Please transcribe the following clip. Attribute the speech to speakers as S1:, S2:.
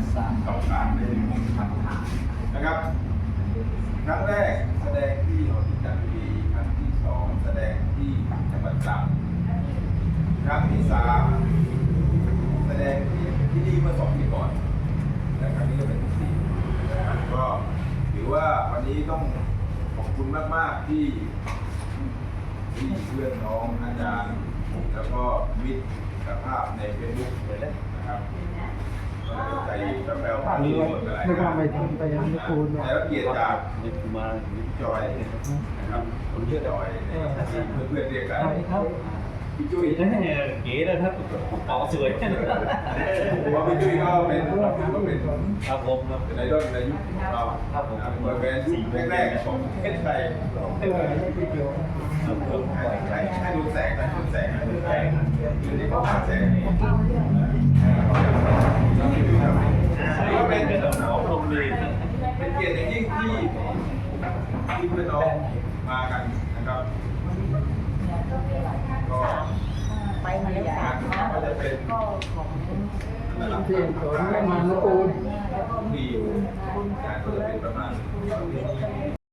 S1: ข่าวสารในมุมพันนะครับ ครั้งแรกแสดงที่หอที่จันทีครั้งที่สองแสดงที่จังหวัดตรังครั้งที่สามแสดงที่ที่นี่เมื่อสองปีก่อนและครั้งนี้ก็เป็นที่สี่นะครับก็ถือว่าวันนี้ต้องขอบคุณมาก ๆ ที่ที่เพื่อนน้องอาจารย์แล้วก็มิตรสภาพในเฟซบุ๊กนะครับ ก็ใจกระแปลวผ่านที่หมดอะไร
S2: ไม่ว่าไปทำไปยังไม่คูณหรอก
S1: แต่ละเกียรติจาก
S3: นี่มา
S1: พี่จอยนะครับผมชื่อจอยเนี่ยที่เพื่อนๆเรียกกัน
S2: ใช่ครับ
S1: พี่จุ้ย
S3: เก๋นะครับเป๋าสวย
S1: เพราะพี่จุ้ยก็เป็นก็เป็น
S3: ครับผมครับ
S1: เป็นไอดอลในยุคของเรา
S3: ครับผม
S1: นะเป็นแบรนด์ยุคแรกๆของประเทศไทย
S2: เออไม่ไปเกี่ยว
S3: ครับผม
S1: ให้ให้ดูแสงนะดูแสงนะดูแสงอยู่ในกล้องแสง
S3: หนาวลมเลย
S1: เป็นเกียรติอย่างยิ่งที่ที่เพื่อนน้องมากันนะครับก็
S4: ไปมาแล้วสามครั้ง
S1: ก็จะเป็น
S4: ก็ของ
S2: เพียงสนม่มานุกูล
S1: ดีอยู่งานก็จะเป็นประมาณนี้